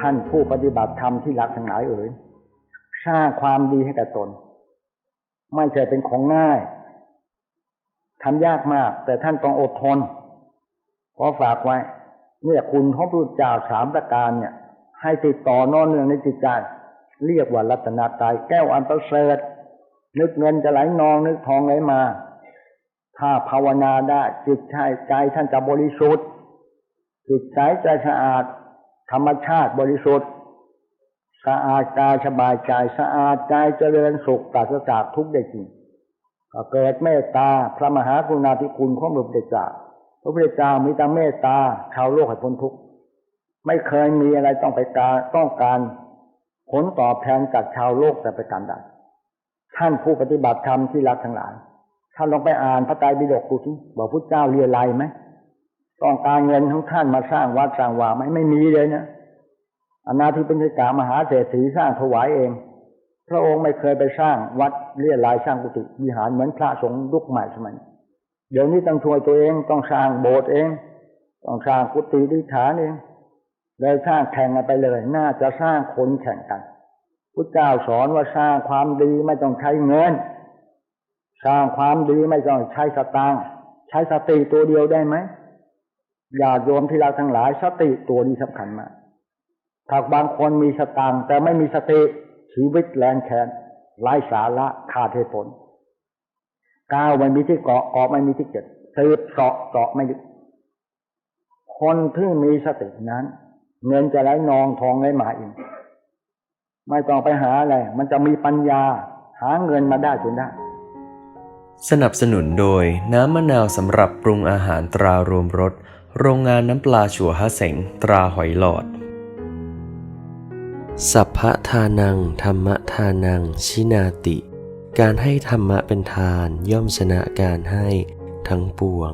ท่านผู้ปฏิบัติธรรมที่รักทั้งหลายเอ๋ยสร้างความดีให้แก่ตน ไม่ใช่เป็นของง่ายทำยากมาก แต่ท่านต้องอดทนขอฝากไว้ เนี่ยคุณของพระพุทธเจ้าสามประการเนี่ย ให้ติดต่อนอนเนื่องในจิตใจเรียกว่ารัตนาตายแก้วอันประเสริฐนึกเงินจะไหลนองนึกทองไหลมา ถ้าภาวนาได้จิตใจใจท่านจะบริสุทธิ์จิตใจใจสะอาด ธรรมชาติบริสุทธิ์สะอาดกายสบายใจสะอาดใจเจริญสุขปราศจากทุกข์ได้จริงก็เกิดเมตตาพระมหากรุณาธิคุณของพระพุทธเจ้าพระพุทธเจ้ามีแต่เมตตาชาวโลกให้พ้นทุกข์ไม่เคยมีอะไรต้องไปการต้องการผลตอบแทนจากชาวโลกแต่ประการใดท่านผู้ปฏิบัติธรรมที่รักทั้งหลายท่านลองไปอ่านพระไตรปิฎกดูสิบอกพุทธเจ้าเรียลายไหม ต้องการเงินของท่านมาสร้างวัดสร้างวาไหมไม่มีเลยนะอนาธิปัญญกามหาเศรษฐีสร้างถวายเอง พระองค์ไม่เคยไปสร้างวัดเรียรายสร้างกุฏิวิหารเหมือนพระสงฆ์ยุคใหม่สมัยเดี๋ยวนี้ต้องช่วยตัวเองต้องสร้างโบสถ์เอง ต้องสร้างกุฏิดิฐานเองเลยสร้างแข่งกันไปเลย น่าจะสร้างคนแข่งกันพุทธเจ้าสอนว่าสร้างความดีไม่ต้องใช้เงิน สร้างความดีไม่ต้องใช้สตางค์ใช้สติตัวเดียวได้ไหม ญาติโยมที่เราทั้งหลายสติตัวนี้สำคัญมากถ้าบางคนมีสตางค์แต่ไม่มีสติชีวิตแรงแค้นไร้สาระขาดเหตุผลก้าวไม่มีที่เกาะเกาะไม่มีที่เก็บสืบเกาะเกาะไม่หยุดคนที่มีสตินั้น เงินจะไหลนองทองไหลมาเองไม่ต้องไปหาอะไร มันจะมีปัญญา หาเงินมาได้จนได้ สนับสนุนโดยน้ำมะนาวสำหรับปรุงอาหารตรารวมรส โรงงานน้ำปลาชัวฮะเสงตราหอยหลอด สัพพะทานัง ธรรมทานัง ชินาติ การให้ธรรมะเป็นทานย่อมชนะการให้ทั้งปวง